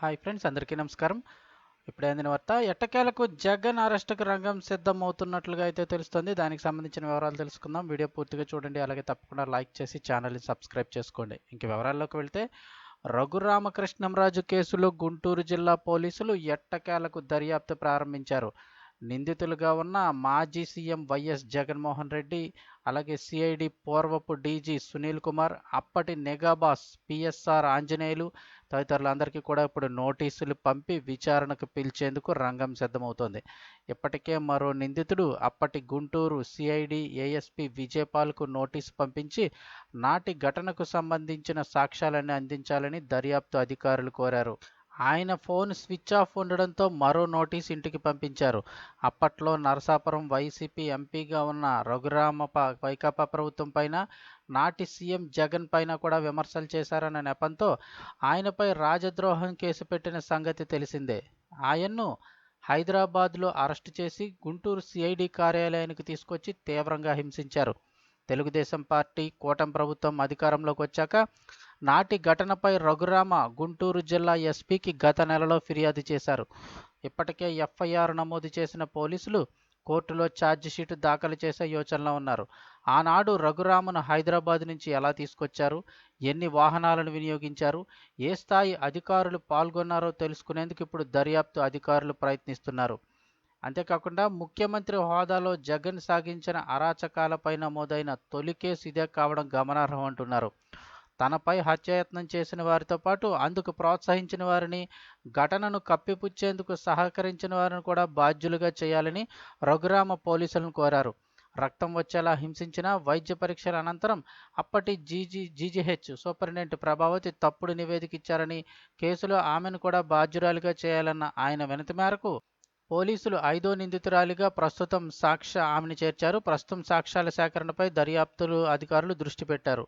Hi friends అందరికీ నమస్కారం. ఇప్పుడే అందిన వార్త ఎట్టకేలకు జగన్ అరెస్టుకు రంగం సిద్ధమవుతున్నట్లుగా అయితే తెలుస్తుంది. దానికి సంబంధించిన వివరాలు తెలుసుకుందాం. వీడియో పూర్తిగా చూడండి. అలాగే తప్పకుండా లైక్ చేసి ఛానల్ని సబ్స్క్రైబ్ చేసుకోండి. ఇంక వివరాల్లోకి వెళ్తే రఘురామకృష్ణంరాజు కేసులో గుంటూరు జిల్లా పోలీసులు ఎట్టకేలకు దర్యాప్తు ప్రారంభించారు. నిందితులుగా ఉన్న మాజీ సీఎం వైఎస్ జగన్మోహన్ రెడ్డి అలాగే సిఐడి పూర్వపు డీజీ సునీల్ కుమార్ అప్పటి నెగాబాస్ పిఎస్ఆర్ ఆంజనేయులు తదితరులందరికీ కూడా ఇప్పుడు నోటీసులు పంపి విచారణకు పిలిచేందుకు రంగం సిద్ధమవుతోంది. ఇప్పటికే మరో నిందితుడు అప్పటి గుంటూరు సిఐడి ఏఎస్పి విజయపాల్కు నోటీసు పంపించి నాటి ఘటనకు సంబంధించిన సాక్ష్యాలన్నీ అందించాలని దర్యాప్తు అధికారులు కోరారు. ఆయన ఫోన్ స్విచ్ ఆఫ్ ఉండడంతో మరో నోటీస్ ఇంటికి పంపించారు. అప్పట్లో నరసాపురం వైసీపీ ఎంపీగా ఉన్న రఘురామ వైకాపా ప్రభుత్వం పైన నాటి సీఎం జగన్ పైన కూడా విమర్శలు చేశారన్న నెపంతో ఆయనపై రాజద్రోహం కేసు పెట్టిన సంగతి తెలిసిందే. ఆయన్ను హైదరాబాద్లో అరెస్టు చేసి గుంటూరు సిఐడి కార్యాలయానికి తీసుకొచ్చి తీవ్రంగా హింసించారు. తెలుగుదేశం పార్టీ కూటమి ప్రభుత్వం అధికారంలోకి వచ్చాక నాటి ఘటనపై రఘురామ గుంటూరు జిల్లా ఎస్పీకి గత నెలలో ఫిర్యాదు చేశారు. ఇప్పటికే ఎఫ్ఐఆర్ నమోదు చేసిన పోలీసులు కోర్టులో ఛార్జిషీటు దాఖలు చేసే యోచనలో ఉన్నారు. ఆనాడు రఘురామను హైదరాబాద్ నుంచి ఎలా తీసుకొచ్చారు? ఎన్ని వాహనాలను వినియోగించారు? ఏ స్థాయి అధికారులు పాల్గొన్నారో తెలుసుకునేందుకు ఇప్పుడు దర్యాప్తు అధికారులు ప్రయత్నిస్తున్నారు. అంతేకాకుండా ముఖ్యమంత్రి హోదాలో జగన్ సాగించిన అరాచకాలపై నమోదైన తొలి కేసు ఇదే కావడం గమనార్హం అంటున్నారు. తనపై హత్యాయత్నం చేసిన వారితో పాటు అందుకు ప్రోత్సహించిన వారిని ఘటనను కప్పిపుచ్చేందుకు సహకరించిన వారిని కూడా బాధ్యులుగా చేయాలని రఘురామ పోలీసులను కోరారు. రక్తం వచ్చేలా హింసించిన వైద్య పరీక్షల అనంతరం అప్పటి జీజీ జీజీహెచ్ సూపరింటెండెంట్ ప్రభావతి తప్పుడు నివేదిక ఇచ్చారని కేసులో ఆమెను కూడా బాధ్యురాలిగా చేయాలన్న ఆయన వినతి మేరకు పోలీసులు ఐదో నిందితురాలిగా ప్రస్తుతం సాక్ష్య ఆమెను చేర్చారు. ప్రస్తుతం సాక్ష్యాల సేకరణపై దర్యాప్తులు అధికారులు దృష్టి పెట్టారు.